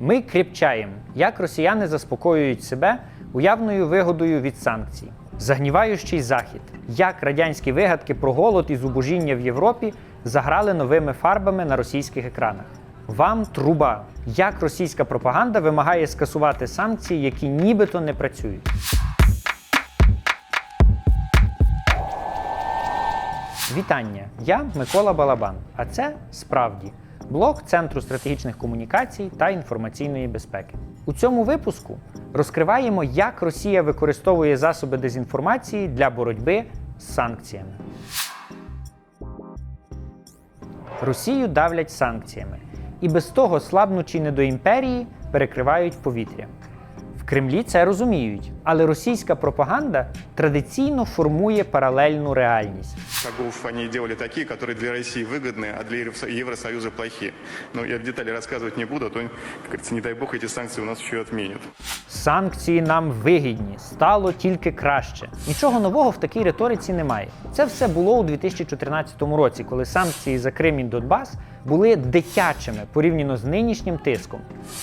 Ми кріпчаємо, як росіяни заспокоюють себе уявною вигодою від санкцій. Загніваючий захід, як радянські вигадки про голод і зубожіння в Європі заграли новими фарбами на російських екранах. Вам труба, як російська пропаганда вимагає скасувати санкції, які нібито не працюють. Вітання! Я Микола Балабан. А це справді блог Центру стратегічних комунікацій та інформаційної безпеки. У цьому випуску розкриваємо, як Росія використовує засоби дезінформації для боротьби з санкціями. Росію давлять санкціями, і без того слабнучі не до імперії перекривають повітря. В Кремлі це розуміють, але російська пропаганда традиційно формує паралельну реальність. шагов они делали такие, которые для России выгодны, а для Евросо- Евросоюза плохие. Но я в детали рассказывать не буду, а то, как говорится, не дай бог, эти санкции у нас еще и отменят. Санкції нам вигідні, стало тільки краще. Нічого нового в такій риториці немає. Це все було у 2014 році, коли санкції за Крим і Донбас були дитячими порівняно з нинішнім тиском.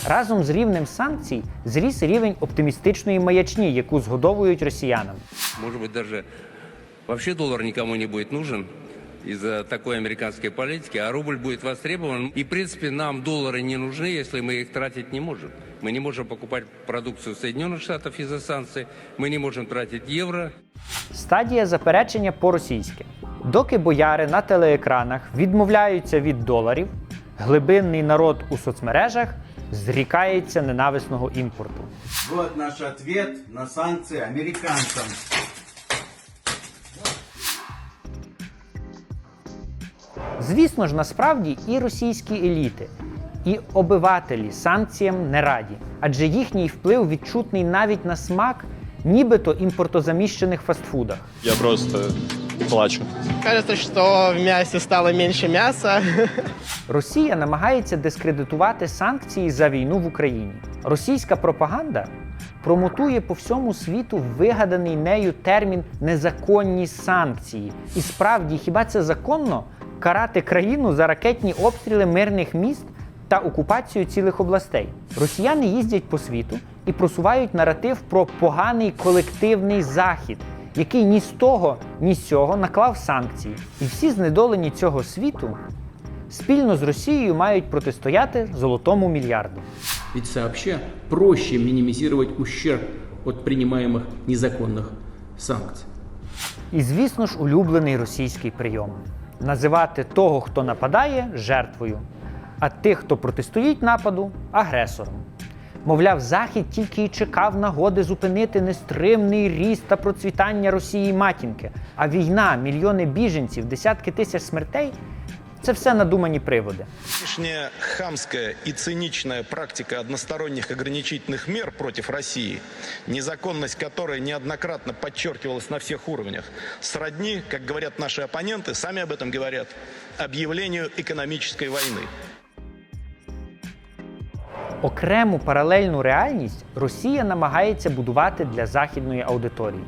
Разом з рівнем санкцій зріс рівень оптимістичної маячні, яку згодовують росіянам. Может быть, даже вообще доллар никому не будет нужен из-за такой американской политики, а рубль будет востребован. И, в принципе, нам доллары не нужны, если мы их тратить не можем. Мы не можем покупать продукцию Соединенных Штатов из-за санкций, мы не можем тратить евро. Стадія заперечення по-російськи. Доки бояри на телеекранах відмовляються від доларів, глибинний народ у соцмережах зрікається ненависного імпорту. Вот наш ответ на санкции американцам. Звісно ж, насправді і російські еліти, і обивателі санкціям не раді, адже їхній вплив відчутний навіть на смак, нібито імпортозаміщених фастфудах. Я просто плачу. Кажется, что в мясе стало меньше мяса. Росія намагається дискредитувати санкції за війну в Україні. Російська пропаганда промотує по всьому світу вигаданий нею термін незаконні санкції. І справді, хіба це законно карати країну за ракетні обстріли мирних міст та окупацію цілих областей? Росіяни їздять по світу і просувають наратив про поганий колективний захід, який ні з того, ні з цього наклав санкції. І всі знедолені цього світу спільно з Росією мають протистояти золотому мільярду. Ведь сообща проще минимизировать ущерб от принимаемых незаконных санкций. І, звісно ж, улюблений російський прийом називати того, хто нападає, жертвою, а тих, хто протистоїть нападу, агресором. Мовляв, Захід тільки й чекав нагоди зупинити нестримний ріст та процвітання Росії матінки. А війна, мільйони біженців, десятки тисяч смертей це все надумані приводи. Нынешняя хамская и циничная практика односторонних ограничительных мер против России, незаконность которой неоднократно подчеркивалась на всех уровнях, сродни, как говорят наши оппоненты, сами об этом говорят, объявлению экономической войны. Окрему паралельну реальність Росія намагається будувати для західної аудиторії.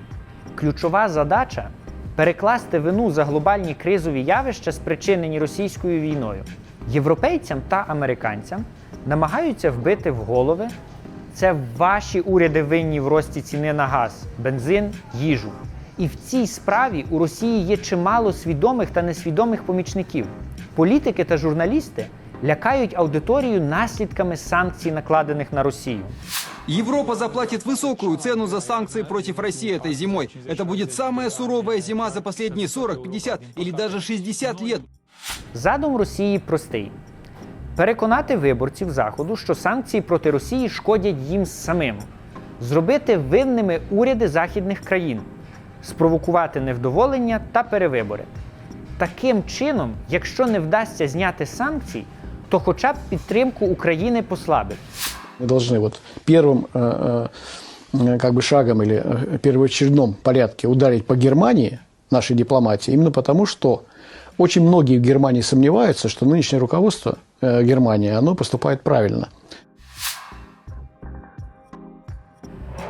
Ключова задача перекласти вину за глобальні кризові явища, спричинені російською війною. Європейцям та американцям намагаються вбити в голови. Це ваші уряди винні в рості ціни на газ, бензин, їжу. І в цій справі у Росії є чимало свідомих та несвідомих помічників. Політики та журналісти лякають аудиторію наслідками санкцій, накладених на Росію. Европа заплатит высокую цену за санкции против России этой зимой. Это будет самая суровая зима за последние 40, 50 или даже 60 лет. Задум Росії простий: переконати виборців Заходу, що санкції проти Росії шкодять їм самим, зробити винними уряди західних країн, спровокувати невдоволення та перевибори. Таким чином, якщо не вдасться зняти санкції, то хоча б підтримку України послабить. Мы должны вот первым э, э, как бы шагом или э, первоочередном порядке ударить по Германии, нашей дипломатии, именно потому, что очень многие в Германии сомневаются, что нынешнее руководство э, Германии, оно поступает правильно.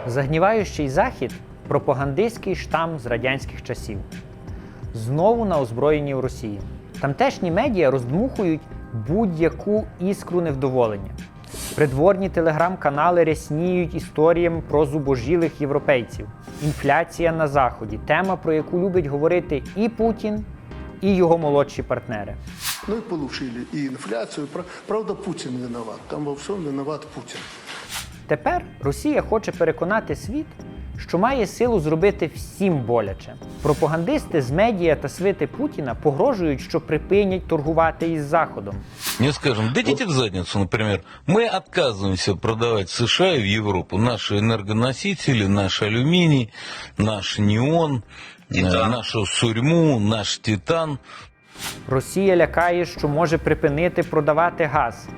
Загніваючий захід пропагандистський штам з радянських часів. Знову на озброєнні в Росії. Тамтешні медіа роздмухують будь-яку іскру невдоволення. Придворні телеграм-канали рясніють історіями про зубожілих європейців. Інфляція на заході тема, про яку любить говорити і Путін, і його молодші партнери. Ну и получили и инфляцию. Пра- Правда, Путин виноват. Там во всем виноват Путин. Тепер Росія хоче переконати світ, що має силу зробити всім боляче. Пропагандисти з медіа та свити Путіна погрожують, що припинять торгувати із Заходом. Не скажем, дадите в задницу, например, мы отказываемся продавать в США и в Европу наши энергоносители, наш алюминий, наш неон, э, нашу сурьму, наш титан. Росія лякає, що може припинити продавати газ,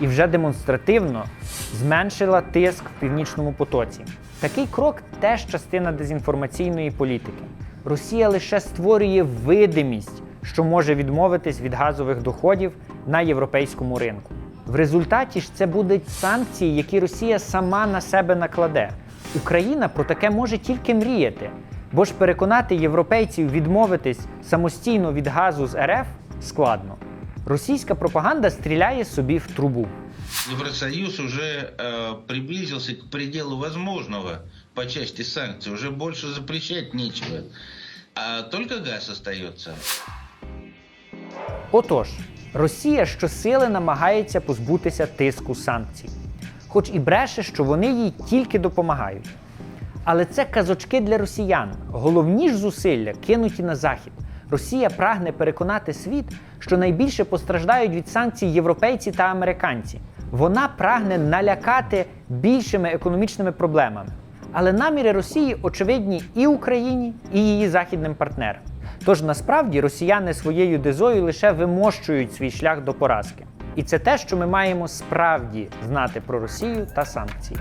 і вже демонстративно зменшила тиск в північному потоці. Такий крок теж частина дезінформаційної політики. Росія лише створює видимість, що може відмовитись від газових доходів на європейському ринку. В результаті ж це будуть санкції, які Росія сама на себе накладе. Україна про таке може тільки мріяти, бо ж переконати європейців відмовитись самостійно від газу з РФ складно. Російська пропаганда стріляє собі в трубу. Евросоюз уже э, приблизился к пределу возможного по части санкций. Уже больше запрещать нечего. А только газ остается. Отож, Росія щосили намагається позбутися тиску санкцій, хоч і бреше, що вони їй тільки допомагають. Але це казочки для росіян. Головні ж зусилля кинуті на захід. Росія прагне переконати світ, що найбільше постраждають від санкцій європейці та американці. Вона прагне налякати більшими економічними проблемами. Але наміри Росії очевидні і Україні, і її західним партнерам. Тож насправді росіяни своєю дезою лише вимощують свій шлях до поразки. І це те, що ми маємо справді знати про Росію та санкції.